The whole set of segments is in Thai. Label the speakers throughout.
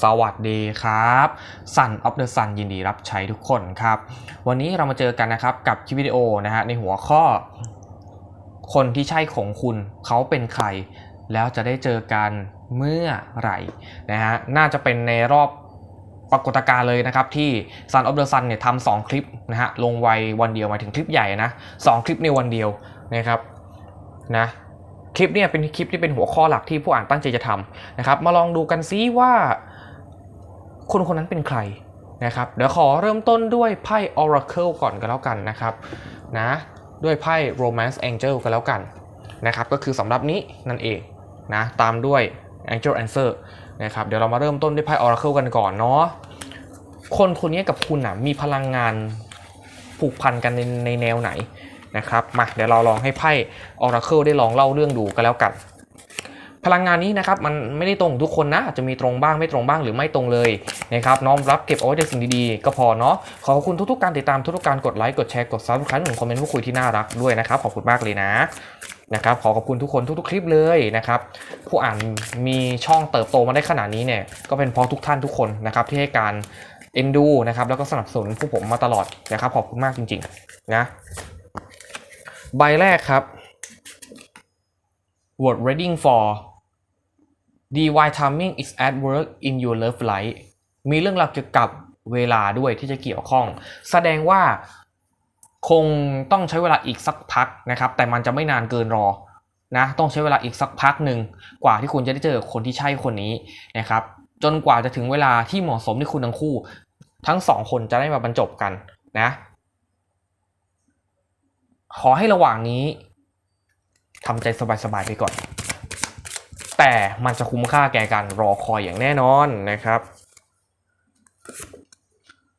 Speaker 1: สวัสดีครับ Sun of the Sun ยินดีรับใช้ทุกคนครับ วันนี้เรามาเจอกันนะครับกับคลิปวิดีโอนะฮะในหัวข้อ คนที่ใช่ของคุณเขาเป็นใคร แล้วจะได้เจอกันเมื่อไหร่นะฮะน่าจะเป็นในรอบปรากฏการณ์เลยนะครับที่ Sun of the Sun เนี่ยทำสองคลิปนะฮะลงไววันเดียวหมายถึงคลิปใหญ่นะสองคลิปในวันเดียวนะครับนะคลิปเนี่ยเป็นคลิปที่เป็นหัวข้อหลักที่ผู้อ่านตั้งใจจะทำนะครับมาลองดูกันซิว่า คนคนนั้นเป็นใครนะครับเดี๋ยวขอเริ่มต้นด้วยไพ่ Oracle ก่อนก็แล้วกันนะครับนะด้วยไพ่ Romance Angel ก็แล้วกันนะครับก็คือสำหรับนี้นั่นเองนะตามด้วย Angel Answer นะครับเดี๋ยวเรามาเริ่มต้นด้วยไพ่ Oracle กันก่อนเนาะคนคนนี้กับคุณนะมีพลังงานผูกพันกันในในแนวไหนนะครับมาเดี๋ยวเราลองให้ไพ่ Oracle ได้ลองเล่าเรื่องดูกันแล้วกัน พลังงานนี้นะครับมันไม่ได้ตรงทุกคนนะอาจจะมีตรงบ้างไม่ตรงบ้างหรือไม่ตรงเลยนะครับน้อมรับเก็บเอาไว้แต่สิ่งดีๆ ก็พอเนาะขอบคุณทุกๆการติดตามทุกๆการกดไลค์กดแชร์กดซับสไครต์หนึ่งคอมเมนต์พูดคุยที่น่ารักด้วยนะครับขอบคุณมากเลยนะนะครับขอขอบคุณทุกคนทุกๆ คลิปเลยนะครับผู้อ่านมีช่องเติบโตมาได้ขนาดนี้เนี่ยก็เป็นเพราะทุกท่านทุกคนนะครับที่ให้การเอ็นดูนะครับแล้วก็สนับสนุนพวกผมมาตลอดนะครับขอบคุณมากจริงๆนะใบแรกครับ word reading for DY timing is at work in your love life มีเรื่องราวเกี่ยวกับเวลาด้วยที่จะเกี่ยวข้อง แสดงว่าคงต้องใช้เวลาอีกสักพักนะครับ แต่มันจะไม่นานเกินรอนะต้องใช้เวลาอีกสักพักหนึ่งกว่าที่คุณจะได้เจอคนที่ใช่คนนี้นะครับ จนกว่าจะถึงเวลาที่เหมาะสมที่คุณทั้งคู่ ทั้งสองคนจะได้มาบรรจบกันนะ ขอให้ระหว่างนี้ทำใจสบายๆไปก่อน แต่มันจะคุ้มค่าแก่การรอคอยอย่างแน่นอนนะครับ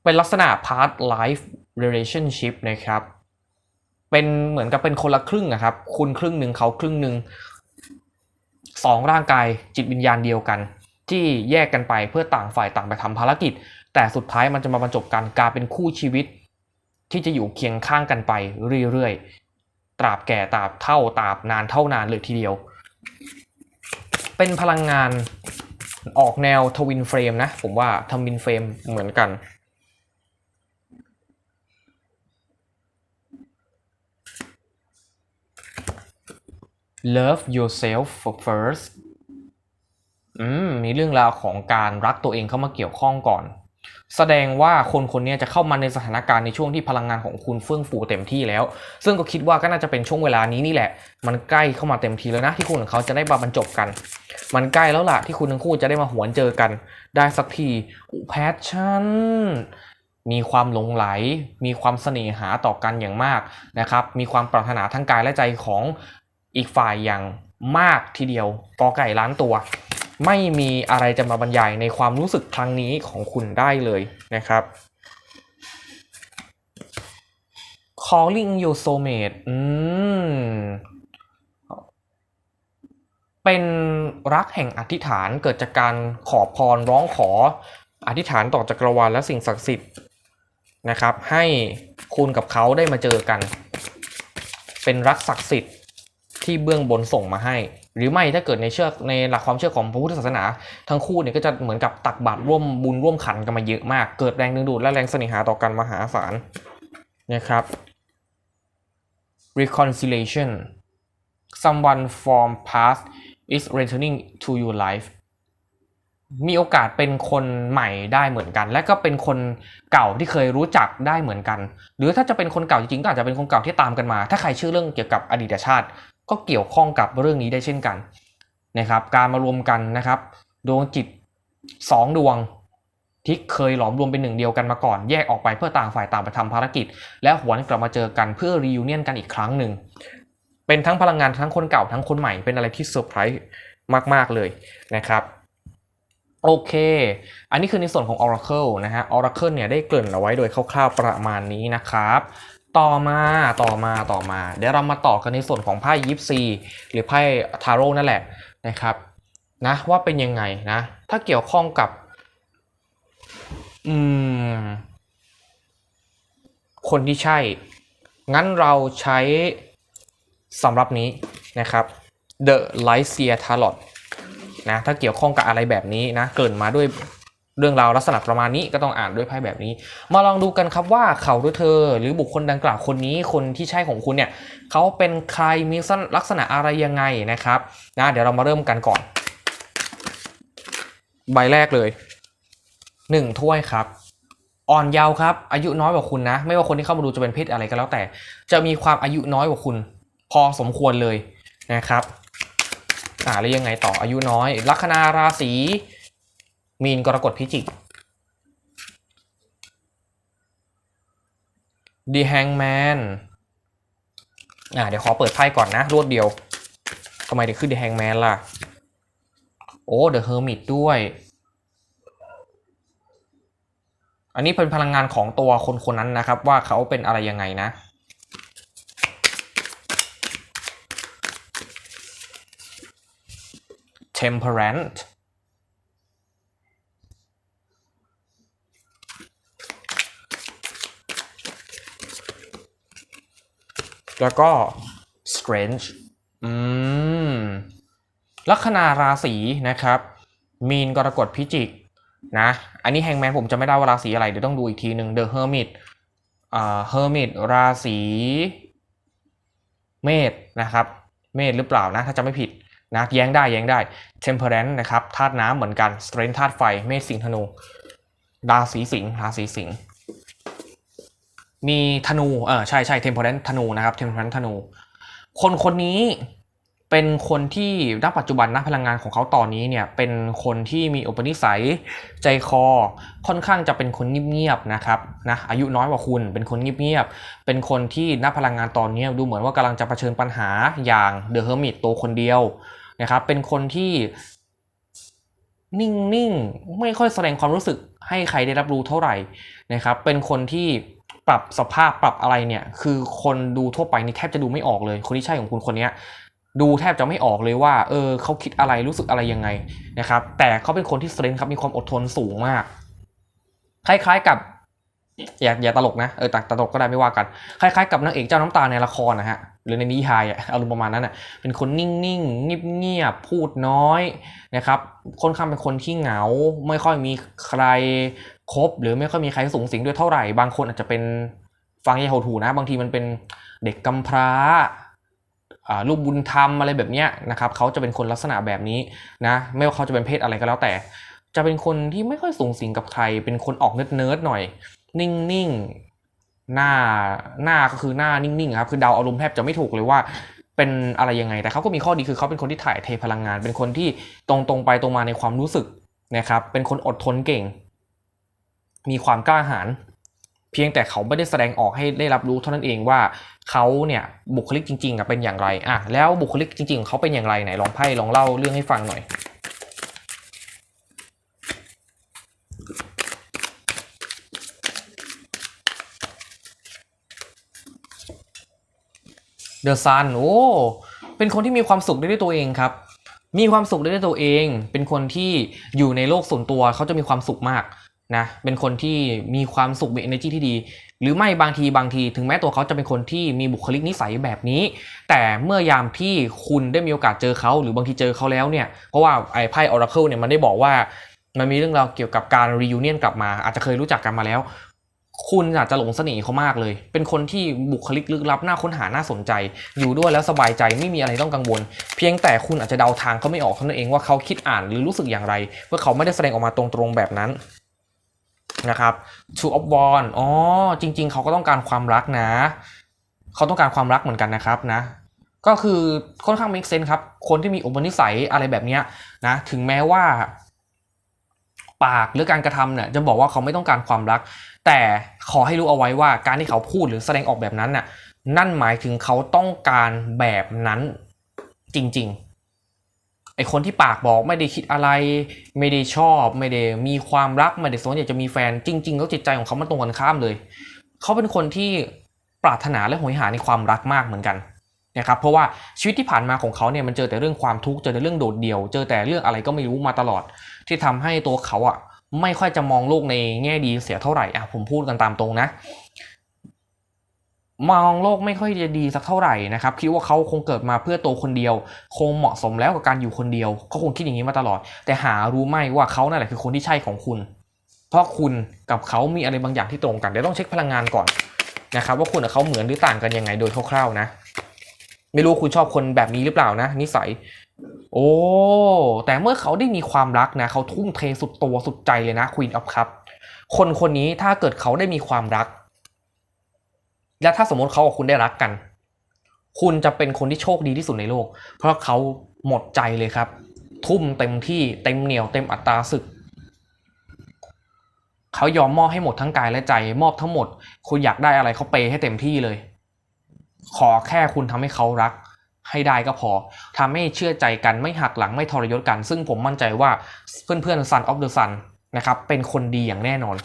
Speaker 1: เป็นลักษณะ part life relationship นะครับ เป็นเหมือนกับเป็นคนละครึ่งนะครับ คุณครึ่งหนึ่งเขาครึ่งหนึ่งสองร่างกายจิตวิญญาณเดียวกัน ที่แยกกันไปเพื่อต่างฝ่ายต่างไปทำภารกิจ แต่สุดท้ายมันจะมาบรรจบกันกลายเป็นคู่ชีวิต ที่จะอยู่เคียงข้างกันไปเรื่อยๆ ตราบแก่ตราบเท่าตราบนานเท่านานเลยทีเดียว เป็นพลังงานออกแนวทวินเฟรมนะ ผมว่าทวินเฟรมเหมือนกัน love yourself first อืมมีเรื่องราวของการรักตัวเองเข้ามาเกี่ยวข้องก่อน แสดงว่าคนคนนี้จะเข้ามาในสถานการณ์ในช่วงที่พลังงานของคุณเฟื่องฟูเต็มที่แล้ว ซึ่งก็คิดว่าก็น่าจะเป็นช่วงเวลานี้นี่แหละ มันใกล้เข้ามาเต็มทีแล้วนะที่คุณกับเขาจะได้มาบรรจบกัน มันใกล้แล้วล่ะที่คุณทั้งคู่จะได้มาหวนเจอกัน ได้สักทีแพชชั่นมีความหลงไหล มีความเสน่หาต่อกันอย่างมากนะครับ มีความปรารถนาทั้งกายและใจของอีกฝ่ายอย่างมากทีเดียวกอไก่ล้านตัว ไม่มีอะไรจะมาบรรยายในความรู้สึกครั้งนี้ของคุณได้เลยนะครับ calling your soulmate อืม เป็นรักแห่งอธิษฐานเกิดจากการขอพรร้องขออธิษฐานต่อจักรวาลและสิ่งศักดิ์สิทธิ์นะครับ ให้คุณกับเขาได้มาเจอกัน เป็นรักศักดิ์สิทธิ์ที่เบื้องบนส่งมาให้ หรือไม่ถ้าเกิดในเชื่อในหลักความเชื่อของพระพุทธศาสนา ทั้งคู่เนี่ยก็จะเหมือนกับตักบาตรร่วมบุญร่วมขันกันมาเยอะมาก เกิดแรงดึงดูดและแรงเสน่หาต่อกันมหาศาลนะครับ reconciliation someone from past is returning to your life มีโอกาสเป็นคนใหม่ได้เหมือนกัน และก็เป็นคนเก่าที่เคยรู้จักได้เหมือนกัน หรือถ้าจะเป็นคนเก่าจริงๆก็อาจจะเป็นคนเก่าที่ตามกันมา ถ้าใครเชื่อเรื่องเกี่ยวกับอดีตชาติ ก็เกี่ยวข้องกับเรื่องนี้ได้เช่นกันนะครับ การมารวมกันนะครับ ดวงจิตสองดวงที่เคยหลอมรวมเป็นหนึ่งเดียวกันมาก่อน แยกออกไปเพื่อต่างฝ่ายต่างไปทำภารกิจ แล้วหวนกลับมาเจอกันเพื่อรี u n เนียนกันอีกครั้งหนึ่ง เป็นทั้งพลังงานทั้งคนเก่าทั้งคนใหม่เป็นอะไรที่เซอร์ไพรส์มาก ๆ เลยนะครับโอเค อันนี้คือในส่วนของ Oracle นะฮะ Oracle เนี่ยได้เกริ่นเอาไว้โดยคร่าวๆประมาณนี้นะครับ ต่อมาต่อมาต่อมา เดี๋ยวเรามาต่อกันในส่วนของไพ่ยิปซีหรือไพ่ทาโร่นั่นแหละนะครับนะว่าเป็นยังไงนะ ถ้าเกี่ยวข้องกับ อืม คนที่ใช่ งั้นเราใช้สำหรับนี้นะครับ The l i g h t s e a r Tarot นะถ้าเกี่ยวข้องกับอะไรแบบนี้นะ เกินมาด้วย เรื่องราวลักษณะประมาณนี้ก็ต้องอ่านด้วยไพ่แบบนี้ มาลองดูกันครับว่าเขาหรือเธอ หรือบุคคลดังกล่าวคนนี้คนที่ใช่ของคุณเนี่ยเขาเป็นใครมีลักษณะอะไรยังไงนะครับนะเดี๋ยวเรามาเริ่มกันก่อน ใบแรกเลยหนึ่งถ้วยครับอ่อนเยาว์ครับ อายุน้อยกว่าคุณนะ ไม่ว่าคนที่เข้ามาดูจะเป็นเพศอะไรก็แล้วแต่ จะมีความอายุน้อยกว่าคุณ พอสมควรเลยนะครับอ่าแล้วยังไงต่ออายุน้อย ลัคนาราศี มีนกรกฎพิจิก The Hangman อ่าเดี๋ยวขอเปิดไพ่ก่อนนะ รวดเดียวทำไมถึงขึ้น The Hangman ล่ะ โอ้ The Hermit ด้วย อันนี้เป็นพลังงานของตัวคนคนนั้นนะครับ ว่าเขาเป็นอะไรยังไงนะ temperance แล้วก็ strange อืมลัคนาราศีนะครับ มีนกรกฎพิจิกนะ อันนี้แฮงแมนผมจะไม่ได้ว่าราศีอะไร เดี๋ยวต้องดูอีกทีหนึ่ง The Hermit อ่า Hermit ราศีเมษนะครับ เมษหรือเปล่านะ ถ้าจะไม่ผิดนะแย้งได้แย้งได้ Temperance นะครับธาตุน้ำเหมือนกัน Strength ธาตุไฟ เมษสิงห์ธนู ราศีสิงห์ราศีสิงห์ มีธนูเออใช่ใช่ Temperance ธนูนะครับ Temperance ธนู คนคนนี้เป็นคนที่ณปัจจุบันนะพลังงานของเขาตอนนี้เนี่ยเป็นคนที่มีอุปนิสัยใจคอค่อนข้างจะเป็นคนเงียบๆนะครับนะอายุน้อยกว่าคุณเป็นคนเงียบๆเป็นคนที่ณพลังงานตอนนี้ดูเหมือนว่ากำลังจะเผชิญปัญหาอย่างเดอะเฮอร์มิตตัวคนเดียวนะครับเป็นคนที่นิ่งๆ ไม่ค่อยแสดงความรู้สึกให้ใครได้รับรู้เท่าไหร่นะครับ เป็นคนที่ ปรับสภาพปรับอะไรเนี่ย คือคนดูทั่วไปนี่แทบจะดูไม่ออกเลย คนที่ใช่ของคุณคนนี้ดูแทบจะไม่ออกเลยว่า เออเขาคิดอะไรรู้สึกอะไรยังไงนะครับ แต่เขาเป็นคนที่เซนครับมีความอดทนสูงมาก คล้ายๆกับ อย่าอย่าตลกนะเออแต่ตลกก็ได้ไม่ว่ากัน คล้ายๆกับนางเอกเจ้าน้ำตาในละครนะฮะหรือในนิยายอะอารมณ์ประมาณนั้นอะเป็นคนนิ่งๆเงียบๆพูดน้อยนะครับค่อนข้างเป็นคนที่เหงา ไม่ค่อยมีใคร คบหรือไม่ค่อยมีใครสูงสิงด้วยเท่าไหร่ บางคนอาจจะเป็นฟังยาโหถูนะ บางทีมันเป็นเด็กกำพร้าลูกบุญธรรมอะไรแบบนี้นะครับเขาจะเป็นคนลักษณะแบบนี้นะไม่ว่าเขาจะเป็นเพศอะไรก็แล้วแต่ จะเป็นคนที่ไม่ค่อยสูงสิงกับใคร เป็นคนออกเนิร์ดเนิร์ดหน่อย นิ่งๆหน้าหน้าก็คือหน้านิ่งๆครับคือเดาอารมณ์แทบจะไม่ถูกเลยว่าเป็นอะไรยังไงแต่เขาก็มีข้อดีคือเขาเป็นคนที่ถ่ายเทพลังงาน เป็นคนที่ตรงๆไปตรงมาในความรู้สึกนะครับเป็นคนอดทนเก่ง มีความกล้าหาญเพียงแต่เขาไม่ได้แสดงออกให้ได้รับรู้เท่านั้นเองว่าเขาเนี่ยบุคลิกจริงๆอะเป็นอย่างไรอะแล้วบุคลิกจริงๆของเขาเป็นอย่างไรไหนลองไพ่ลองเล่าเรื่องให้ฟังหน่อยเดอะซันโอ้เป็นคนที่มีความสุขได้ด้วยตัวเองครับ มีความสุขได้ด้วยตัวเอง เป็นคนที่อยู่ในโลกส่วนตัวเขาจะมีความสุขมาก นะเป็นคนที่มีความสุขมี energy ที่ดี หรือไม่บางทีบางที ถึงแม้ตัวเขาจะเป็นคนที่มีบุคลิกนิสัยแบบนี้ แต่เมื่อยามที่คุณได้มีโอกาสเจอเขา หรือบางทีเจอเขาแล้วเนี่ยเพราะว่าไอ้ไพ่ Oracle เนี่ยมันได้บอกว่ามันมีเรื่องราวเกี่ยวกับการ reunion กลับมา อาจจะเคยรู้จักกันมาแล้ว คุณอาจจะหลงเสน่ห์เขามากเลย เป็นคนที่บุคลิกลึกลับน่าค้นหาน่าสนใจ อยู่ด้วยแล้วสบายใจไม่มีอะไรต้องกังวล เพียงแต่คุณอาจจะเดาทางเขาไม่ออกเท่านั้นเองว่าเขาคิดอ่านหรือรู้สึกอย่างไรเมื่อเขาไม่ได้แสดงออกมาตรงๆแบบนั้น นะครับ Two of Wands อ๋อ จริง ๆ เขาก็ต้องการความรักนะ เขาต้องการความรักเหมือนกันนะครับนะ ก็คือค่อนข้าง make sense ครับ คนที่มีอุปนิสัยอะไรแบบนี้นะ ถึงแม้ว่า ปากหรือการกระทำเนี่ยจะบอกว่าเขาไม่ต้องการความรัก แต่ขอให้รู้เอาไว้ว่าการที่เขาพูดหรือแสดงออกแบบนั้นน่ะ นั่นหมายถึงเขาต้องการแบบนั้นจริง ๆ ไอคนที่ปากบอกไม่ได้คิดอะไร ไม่ได้ชอบ ไม่ได้มีความรักไม่ได้สนอยากจะมีแฟนจริงๆแล้วจิตใจของเขามันตรงกันข้ามเลย เขาเป็นคนที่ปรารถนาและหยหาในความรักมากเหมือนกันนะครับเพราะว่าชีวิตที่ผ่านมาของเขาเนี่ยมันเจอแต่เรื่องความทุกข์เจอแต่เรื่องโดดเดี่ยว เจอแต่เรื่องอะไรก็ไม่รู้มาตลอด ที่ทำให้ตัวเขาอะไม่ค่อยจะมองโลกในแง่ดีเสียเท่าไหร่อะผมพูดกันตามตรงนะ มองโลกไม่ค่อยจะดีสักเท่าไหร่นะครับคิดว่าเขาคงเกิดมาเพื่อตัวคนเดียว คงเหมาะสมแล้วกับการอยู่คนเดียวเขาคงคิดอย่างนี้มาตลอด แต่หารู้ไหมว่าเขานั่นแหละคือคนที่ใช่ของคุณ เพราะคุณกับเขามีอะไรบางอย่างที่ตรงกันเดี๋ยวต้องเช็คพลังงานก่อนนะครับว่าคุณกับเขาเหมือนหรือต่างกันยังไงโดยคร่าวๆนะ ไม่รู้คุณชอบคนแบบนี้หรือเปล่านะ นิสัย โอ้แต่เมื่อเขาได้มีความรักนะเขาทุ่มเทสุดตัวสุดใจเลยนะ Queen of Cup คนคนนี้ถ้าเกิดเขาได้มีความรัก และถ้าสมมติเขากับคุณได้รักกัน คุณจะเป็นคนที่โชคดีที่สุดในโลก เพราะเขาหมดใจเลยครับ ทุ่มเต็มที่เต็มเหนียวเต็มอัตราศึก เขายอมมอบให้หมดทั้งกายและใจมอบทั้งหมด คุณอยากได้อะไรเขาเปย์ให้เต็มที่เลย ขอแค่คุณทำให้เขารักให้ได้ก็พอทำให้เชื่อใจกันไม่หักหลังไม่ทรยศกัน ซึ่งผมมั่นใจว่าเพื่อนๆ Sun of the Sun นะครับเป็นคนดีอย่างแน่นอน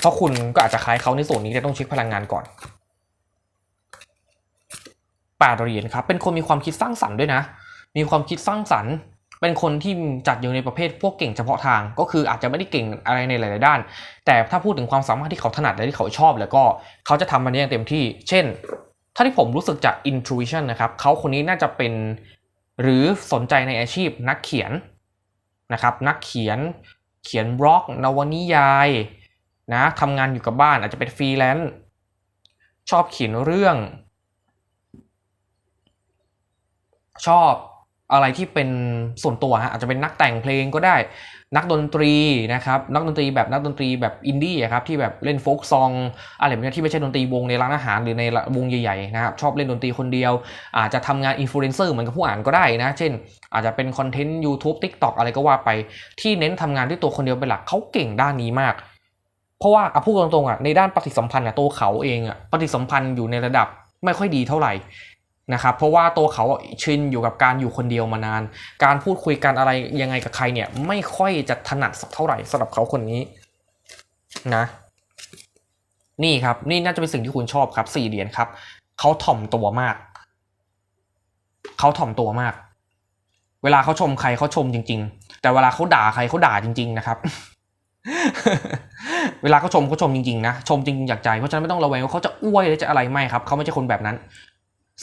Speaker 1: เพราะคุณก็อาจจะคล้ายเขาในส่วนนี้แต่ต้องเช็คพลังงานก่อนแปดเหรียญครับ เป็นคนมีความคิดสร้างสรรค์ด้วยนะ มีความคิดสร้างสรรค์ เป็นคนที่จัดอยู่ในประเภทพวกเก่งเฉพาะทาง ก็คืออาจจะไม่ได้เก่งอะไรในหลาย ๆ ด้าน แต่ถ้าพูดถึงความสามารถที่เขาถนัดและที่เขาชอบ แล้วก็เขาจะทำมันได้อย่างเต็มที่ เช่น ถ้าที่ผมรู้สึกจาก intuition นะครับ เขาคนนี้น่าจะเป็น หรือสนใจในอาชีพนักเขียนนะครับ นักเขียน เขียนบล็อก นวนิยาย นะทำงานอยู่กับบ้านอาจจะเป็นฟรีแลนซ์ชอบเขียนเรื่อง ชอบอะไรที่เป็นส่วนตัวฮะอาจจะเป็นนักแต่งเพลงก็ได้ นักดนตรีนะครับนักดนตรีแบบนักดนตรีแบบอินดี้ครับที่แบบเล่นโฟกซองอะไรแบบนี้ที่ไม่ใช่ดนตรีวงในร้านอาหารหรือในวงใหญ่ๆนะครับชอบเล่นดนตรีคนเดียว อาจจะทำงานอินฟลูเอนเซอร์เหมือนกับผู้อ่านก็ได้นะ เช่น อาจจะเป็นคอนเทนต์ YouTube TikTok อะไรก็ว่าไป ที่เน้นทำงานด้วยตัวคนเดียวเป็นหลักเขาเก่งด้านนี้มาก เพราะว่าอะพูดตรงๆอะในด้านปฏิสัมพันธ์อะตัวเขาเองอะปฏิสัมพันธ์อยู่ในระดับไม่ค่อยดีเท่าไหร่นะครับเพราะว่าตัวเขาชินอยู่กับการอยู่คนเดียวมานาน การพูดคุยกันอะไรยังไงกับใครเนี่ยไม่ค่อยจะถนัดสักเท่าไหร่สำหรับเขาคนนี้นะ นี่ครับนี่น่าจะเป็นสิ่งที่คุณชอบครับสี่เหรียญครับเขาถ่อมตัวมาก เขาถ่อมตัวมาก เวลาเขาชมใครเขาชมจริง ๆ แต่เวลาเขาด่าใครเขาด่าจริง ๆ นะครับ เวลาเขาชมเขาชมจริงๆนะชมจริงๆจากใจเพราะฉะนั้นไม่ต้องระแวงว่าเขาจะอวยหรือจะอะไรไม่ครับเขาไม่ใช่คนแบบนั้น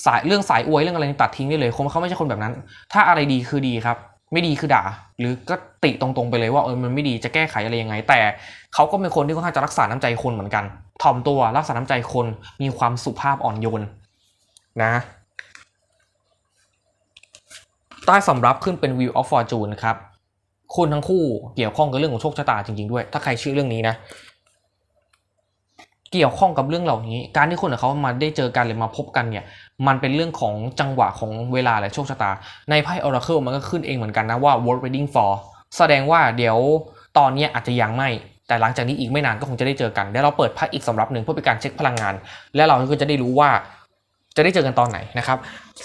Speaker 1: สายเรื่องสายอวยเรื่องอะไรตัดทิ้งได้เลยคงเขาไม่ใช่คนแบบนั้น ถ้าอะไรดีคือดีครับ ไม่ดีคือด่า หรือก็ติตรงๆไปเลยว่าเออมันไม่ดีจะแก้ไขอะไรยังไง แต่เขาก็เป็นคนที่ค่อนข้างจะรักษาน้ำใจคนเหมือนกันถ่อมตัวรักษาน้ำใจคนมีความสุภาพอ่อนโยนนะใต้สำรับขึ้นเป็น Wheel of Fortune ครับ คุณทั้งคู่เกี่ยวข้องกับเรื่องของโชคชะตาจริงๆด้วย ถ้าใครเชื่อเรื่องนี้นะ เกี่ยวข้องกับเรื่องเหล่านี้ การที่คนกับเขามาได้เจอกันหรือมาพบกันเนี่ย มันเป็นเรื่องของจังหวะของเวลาและโชคชะตา ในไพ่ Oracle มันก็ขึ้นเองเหมือนกันนะว่า worth waiting for แสดงว่าเดี๋ยวตอนนี้อาจจะยังไม่ แต่หลังจากนี้อีกไม่นานก็คงจะได้เจอกันเดี๋ยวเราเปิดไพ่อีกสำรับหนึ่งเพื่อเป็นการเช็คพลังงาน และเราก็จะได้รู้ว่าจะได้เจอกันตอนไหนนะครับ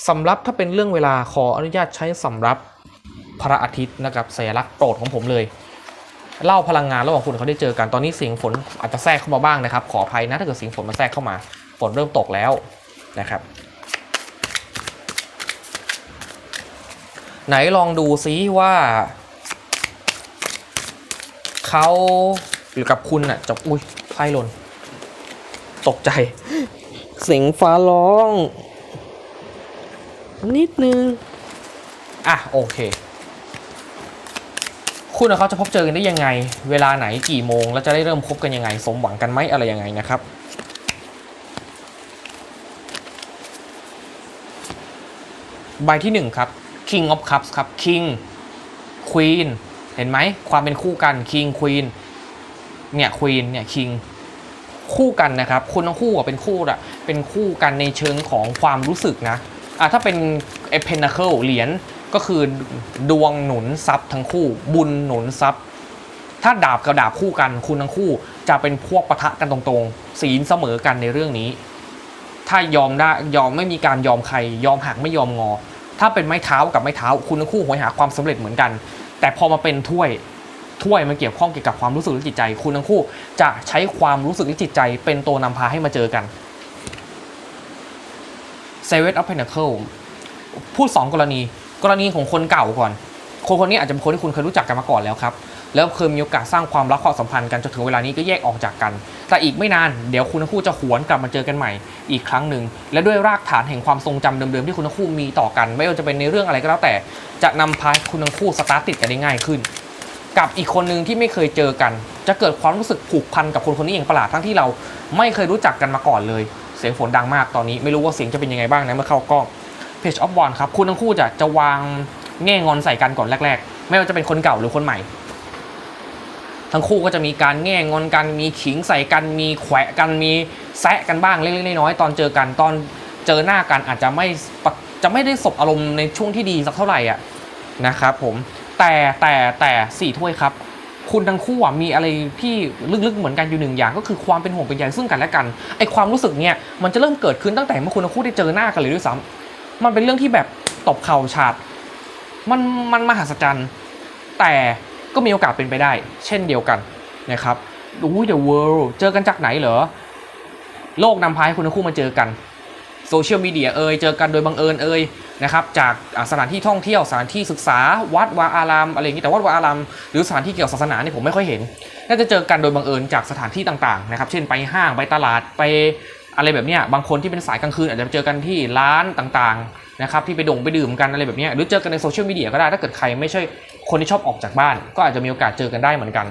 Speaker 1: สำรับถ้าเป็นเรื่องเวลาขออนุญาตใช้สำรับ พระอาทิตย์นะครับสัญลักษณ์โปรดของผมเลย เล่าพลังงานระหว่างคุณเขาได้เจอกันตอนนี้เสียงฝนอาจจะแทรกเข้ามาบ้างนะครับ ขออภัยนะถ้าเกิดเสียงฝนมันแทรกเข้ามา ฝนเริ่มตกแล้วนะครับ ไหนลองดูซิว่าเขาหรือกับคุณน่ะจะอุ้ยไพ่หล่นตกใจ เสียงฟ้าร้อง นิดนึง อะโอเค คุณกับเขาจะพบเจอกันได้ยังไง เวลาไหนกี่โมง แล้วจะได้เริ่มคบกันยังไง สมหวังกันไหมอะไรยังไงนะครับใบที่หนึ่งครับ King of Cups ครับ King Queen เห็นไหมความเป็นคู่กัน King Queen เนี่ย Queen เนี่ย King คู่กันนะครับคุณทั้งคู่อะเป็นคู่อะเป็นคู่กันในเชิงของความรู้สึกนะอะถ้าเป็นเอเพน a เคิลเหรียญ ก็คือดวงหนุนทรัพย์ทั้งคู่ บุญหนุนทรัพย์ ถ้าดาบกับดาบคู่กัน คุณทั้งคู่จะเป็นพวกปะทะกันตรงๆ ศีลเสมอกันในเรื่องนี้ ถ้ายอมได้ยอมไม่มีการยอมใคร ยอมหักไม่ยอมงอ ถ้าเป็นไม้เท้ากับไม้เท้า คุณทั้งคู่หวยหาความสำเร็จเหมือนกัน แต่พอมาเป็นถ้วยถ้วยมันเกี่ยวข้องเกี่ยวกับความรู้สึกและจิตใจ คุณทั้งคู่จะใช้ความรู้สึกและจิตใจ เป็นตัวนำพาให้มาเจอกัน Seven of Pentacles พูด 2 กรณี กรณีของคนเก่าก่อน คนคนนี้อาจจะเป็นคนที่คุณเคยรู้จักกันมาก่อนแล้วครับ แล้วเคยมีโอกาสสร้างความรักความสัมพันธ์กันจนถึงเวลานี้ก็แยกออกจากกัน แต่อีกไม่นานเดี๋ยวคุณทั้งคู่จะหวนกลับมาเจอกันใหม่อีกครั้งหนึ่ง และด้วยรากฐานแห่งความทรงจำเดิมๆที่คุณทั้งคู่มีต่อกัน ไม่ว่าจะเป็นในเรื่องอะไรก็แล้วแต่ จะนำพาคุณทั้งคู่สตาร์ทติดกันได้ง่ายขึ้น กับอีกคนหนึ่งที่ไม่เคยเจอกัน จะเกิดความรู้สึกผูกพันกับคนคนนี้อย่างประหลาดทั้งที่เราไม่เคยรู้จักกันมาก่อนเลย เสียงฝนดังมากตอนนี้ไม่รู้ว่าเสียงจะเป็นยังไงบ้างนะเมื่อเข้ากล้อง Page of One ครับคุณทั้งคู่จะจะวางแง่งอนใส่กันก่อนแรก ๆ ไม่ว่าจะเป็นคนเก่าหรือคนใหม่ ทั้งคู่ก็จะมีการแง่งอนกันมีขิงใส่กันมีแขวะกันมีแซะกันบ้างเล็กๆน้อยๆตอนเจอกันตอนเจอหน้ากันอาจจะไม่จะไม่ได้สบอารมณ์ในช่วงที่ดีสักเท่าไหร่อะนะครับผมแต่แต่แต่สี่ถ้วยครับ คุณทั้งคู่มีอะไรที่ลึกๆเหมือนกันอยู่หนึ่งอย่าง ก็คือความเป็นห่วงเป็นใยซึ่งกันและกันไอความรู้สึกเนี่ยมันจะเริ่มเกิดขึ้นตั้งแต่เมื่อคุณทั้งคู่ได้เจอหน้ากันเลยด้วยซ้ำ มันเป็นเรื่องที่แบบตบเข่าฉาดมันมันมหัศจรรย์ แต่ก็มีโอกาสเป็นไปได้ เช่นเดียวกันนะครับอุ้ย The World เจอกันจากไหนเหรอ โลกนำพาให้คุณทั้งคู่มาเจอกันโซเชียลมีเดียเอ่ยเจอกันโดยบังเอิญเอ่ยนะครับจากสถานที่ท่องเที่ยวสถานที่ศึกษาวัดวาอารามอะไรอย่างนี้แต่วัดวาอารามหรือสถานที่เกี่ยวกับศาสนาเนี่ยผมไม่ค่อยเห็น น่าจะเจอกันโดยบังเอิญจากสถานที่ต่างๆนะครับเช่นไปห้างไปตลาดไป อะไรแบบเนี้ยบางคนที่เป็นสายกลางคืนอาจจะเจอกันที่ร้านต่างๆนะครับที่ไปด่งไปดื่มกันอะไรแบบเนี้ยหรือเจอกันในโซเชียลมีเดียก็ได้ถ้าเกิดใครไม่ใช่คนที่ชอบออกจากบ้าน ก็อาจจะมีโอกาสเจอกันได้เหมือนกัน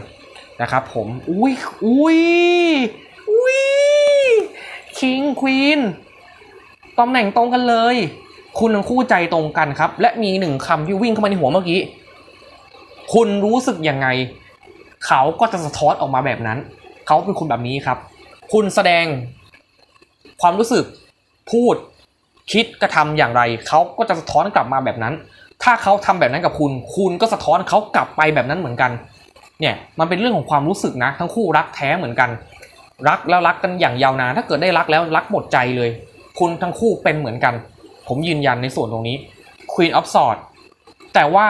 Speaker 1: นะครับผมอุ้ยอุ้ยอุ้ยคิงควีนตำแหน่งตรงกันเลย คุณทั้งคู่ใจตรงกันครับ และมีหนึ่งคำที่วิ่งเข้ามาในหัวเมื่อกี้ คุณรู้สึกยังไง เขาก็จะสะท้อนออกมาแบบนั้น เขาเป็นคนแบบนี้ครับ คุณแสดง ความรู้สึกพูดคิดกระทำอย่างไร เขาก็จะสะท้อนกลับมาแบบนั้น ถ้าเขาทำแบบนั้นกับคุณ คุณก็สะท้อนเขากลับไปแบบนั้นเหมือนกัน เนี่ยมันเป็นเรื่องของความรู้สึกนะ ทั้งคู่รักแท้เหมือนกัน รักแล้วรักกันอย่างยาวนาน ถ้าเกิดได้รักแล้วรักหมดใจเลย คุณทั้งคู่เป็นเหมือนกัน ผมยืนยันในส่วนตรงนี้ Queen of Swords แต่ว่า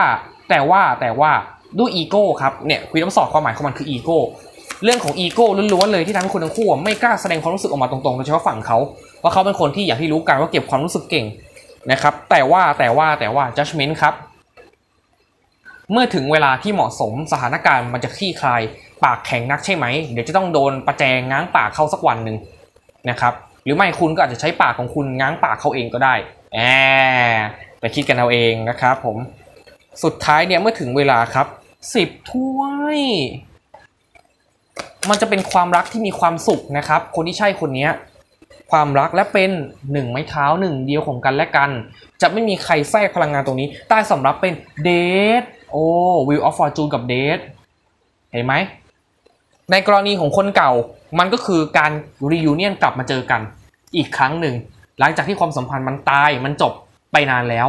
Speaker 1: แต่ว่าแต่ว่าด้วยอีโก้ครับเนี่ย Queen of Swords ความหมายของมันคืออีโก้ เรื่องของอีโก้ล้วนๆเลยที่ทำให้คุณทั้งคู่ไม่กล้าแสดงความรู้สึกออกมาตรงๆโดยเฉพาะฝั่งเขาว่าเขาเป็นคนที่อย่างที่รู้กันว่าเก็บความรู้สึกเก่งนะครับ แต่ว่าแต่ว่าแต่ว่า judgment ครับ เมื่อถึงเวลาที่เหมาะสมสถานการณ์มันจะคลี่คลาย ปากแข็งนักใช่ไหม เดี๋ยวจะต้องโดนประแจงง้างปากเข้าสักวันหนึ่งนะครับ หรือไม่คุณก็อาจจะใช้ปากของคุณง้างปากเขาเองก็ได้แอบไปคิดกันเอาเองนะครับผม สุดท้ายเนี่ยเมื่อถึงเวลาครับสิบถ้วย มันจะเป็นความรักที่มีความสุขนะครับ คนที่ใช่คนนี้ความรักและเป็นหนึ่งไม้เท้าหนึ่งเดียวของกันและกัน จะไม่มีใครแทรกพลังงานตรงนี้ ใต้สำรับเป็นเดทโอ้วิวออฟฟอร์จูนกับเดทเห็นไหม ในกรณีของคนเก่ามันก็คือการรียูเนียนกลับมาเจอกัน อีกครั้งหนึ่ง หลังจากที่ความสัมพันธ์มันตายมันจบไปนานแล้ว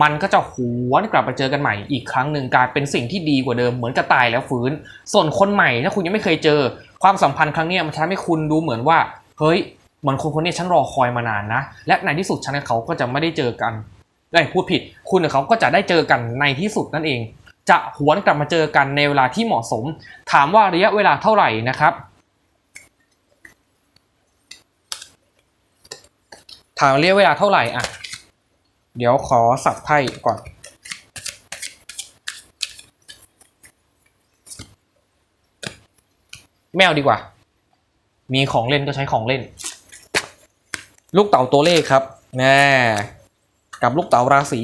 Speaker 1: มันก็จะหวนกลับมาเจอกันใหม่อีกครั้งหนึ่งกลายเป็นสิ่งที่ดีกว่าเดิมเหมือนกับตายแล้วฟื้น ส่วนคนใหม่ถ้าคุณยังไม่เคยเจอ ความสัมพันธ์ครั้งนี้มันทำให้คุณดูเหมือนว่า เฮ้ยเหมือนคนคนนี้ฉันรอคอยมานานนะ และในที่สุดฉันกับเขาก็จะไม่ได้เจอกันเอ้พูดผิด คุณกับเขาก็จะได้เจอกันในที่สุดนั่นเอง จะหวนกลับมาเจอกันในเวลาที่เหมาะสม ถามว่าระยะเวลาเท่าไหร่นะครับถามระยะเวลาเท่าไหร่อะ เดี๋ยวขอสับไพ่ก่อน แมวดีกว่า มีของเล่นก็ใช้ของเล่น ลูกเต่าตัวเลขครับแน่กับลูกเต่าราศี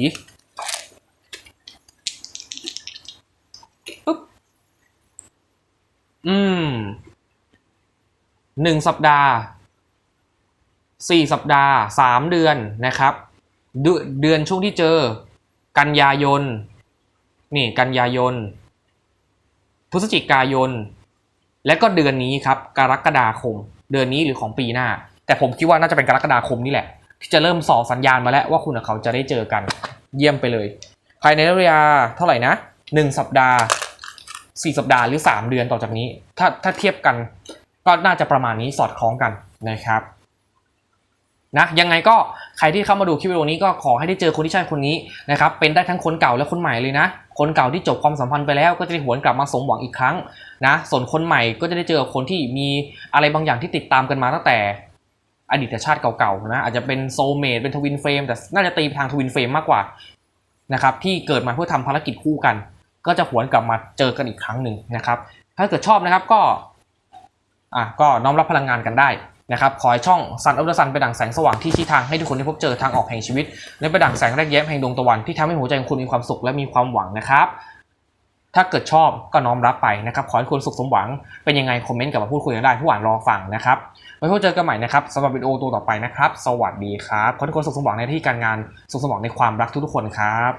Speaker 1: ปึ๊บอืมหนึ่งสัปดาห์สี่สัปดาห์สามเดือนนะครับ เดือนช่วงที่เจอ กันยายน นี่กันยายน พฤศจิกายน และก็เดือนนี้ครับ กรกฎาคม เดือนนี้หรือของปีหน้า แต่ผมคิดว่าน่าจะเป็นกรกฎาคมนี่แหละ ที่จะเริ่มส่อสัญญาณมาแล้วว่าคุณกับเขาจะได้เจอกัน เยี่ยมไปเลย ภายในระยะเท่าไหร่นะหนึ่งสัปดาห์สี่สัปดาห์หรือสามเดือนต่อจากนี้ ถ้าถ้าเทียบกันก็น่าจะประมาณนี้สอดคล้องกันนะครับ นะยังไงก็ใครที่เข้ามาดูคลิปวิดีโอนี้ก็ขอให้ได้เจอคนที่ใช่คนนี้นะครับเป็นได้ทั้งคนเก่าและคนใหม่เลยนะ คนเก่าที่จบความสัมพันธ์ไปแล้วก็จะได้หวนกลับมาสมหวังอีกครั้งนะส่วนคนใหม่ก็จะได้เจอคนที่มีอะไรบางอย่างที่ติดตามกันมาตั้งแต่ อดีตชาติเก่าๆนะอาจจะเป็นโซเมดเป็นทวินเฟรมแต่น่าจะตีไปทางทวินเฟรมมากกว่านะครับที่เกิดมาเพื่อทำภารกิจคู่กัน ก็จะหวนกลับมาเจอกันอีกครั้งหนึ่งนะครับถ้าเกิดชอบนะครับก็อะก็น้อมรับพลังงานกันได้ นะครับขอให้ช่องซันอัลเดอร์ซันเป็นดั่งแสงสว่างที่ชี้ทางให้ทุกคนได้พบเจอทางออกแห่งชีวิต และเป็นดั่งแสงแรกแย้มแห่งดวงตะวันที่ทำให้หัวใจของคุณมีความสุขและมีความหวังนะครับ ถ้าเกิดชอบก็น้อมรับไปนะครับ ขอให้คุณสุขสมหวังเป็นยังไงคอมเมนต์กลับมาพูดคุยกันได้ผู้หวานรอฟังนะครับไว้พบเจอกันใหม่นะครับสำหรับวิดีโอตัวต่อไปนะครับ สวัสดีครับขอให้ทุกคนสุขสมหวังในที่การงานสุขสมหวังในความรักทุกๆคนครับ